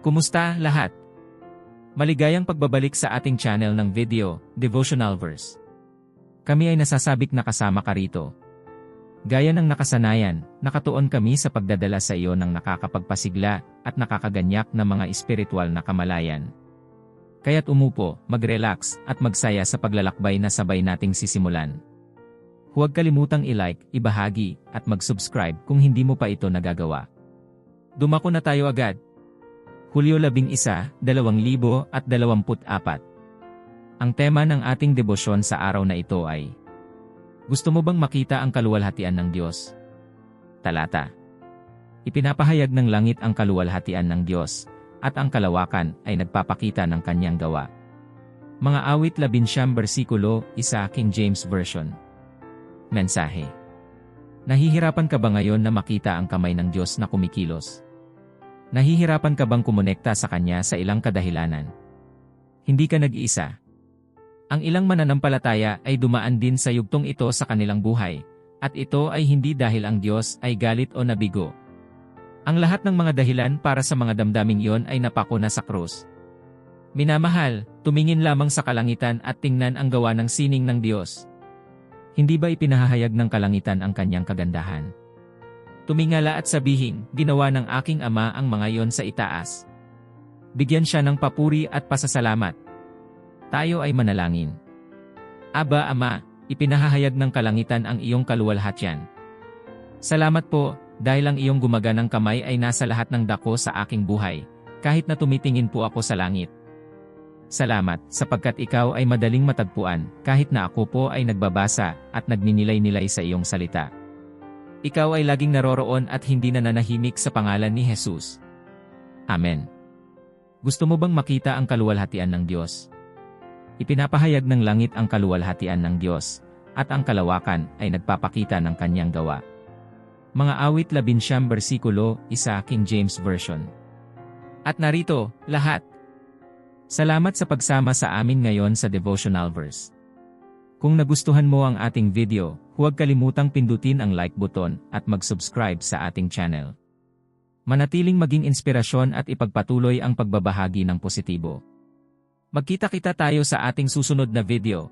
Kumusta lahat? Maligayang pagbabalik sa ating channel ng video, Devotional Verse. Kami ay nasasabik na kasama ka rito. Gaya ng nakasanayan, nakatuon kami sa pagdadala sa iyo ng nakakapagpasigla at nakakaganyak na mga espiritual na kamalayan. Kaya't umupo, mag-relax at magsaya sa paglalakbay na sabay nating sisimulan. Huwag kalimutang i-like, ibahagi, at mag-subscribe kung hindi mo pa ito nagagawa. Dumako na tayo agad. Hulyo 11, 2024 Ang tema ng ating debosyon sa araw na ito ay Gusto mo bang makita ang kaluwalhatian ng Diyos? Talata Ipinapahayag ng langit ang kaluwalhatian ng Diyos, at ang kalawakan ay nagpapakita ng kanyang gawa. Mga awit 11 bersikulo, 1 King James Version Mensahe Nahihirapan ka ba ngayon na makita ang kamay ng Diyos na kumikilos? Nahihirapan ka bang kumonekta sa Kanya sa ilang kadahilanan? Hindi ka nag-iisa. Ang ilang mananampalataya ay dumaan din sa yugtong ito sa kanilang buhay, at ito ay hindi dahil ang Diyos ay galit o nabigo. Ang lahat ng mga dahilan para sa mga damdaming iyon ay napako na sa krus. Minamahal, tumingin lamang sa kalangitan at tingnan ang gawa ng sining ng Diyos. Hindi ba ipinahahayag ng kalangitan ang kanyang kagandahan? Tumingala at sabihin, ginawa ng aking ama ang mga iyon sa itaas. Bigyan siya ng papuri at pasasalamat. Tayo ay manalangin. Aba Ama, ipinahahayag ng kalangitan ang iyong kaluwalhatian. Salamat po, dahil ang iyong gumaganang kamay ay nasa lahat ng dako sa aking buhay, kahit na tumitingin po ako sa langit. Salamat, sapagkat ikaw ay madaling matagpuan, kahit na ako po ay nagbabasa at nagninilay-nilay sa iyong salita. Ikaw ay laging naroroon at hindi nananahimik sa pangalan ni Jesus. Amen. Gusto mo bang makita ang kaluwalhatian ng Diyos? Ipinapahayag ng langit ang kaluwalhatian ng Diyos, at ang kalawakan ay nagpapakita ng kanyang gawa. Mga awit 11 bersikulo, 1 King James Version. At narito, lahat. Salamat sa pagsama sa amin ngayon sa devotional verse. Kung nagustuhan mo ang ating video, huwag kalimutang pindutin ang like button at mag-subscribe sa ating channel. Manatiling maging inspirasyon at ipagpatuloy ang pagbabahagi ng positibo. Magkita-kita tayo sa ating susunod na video.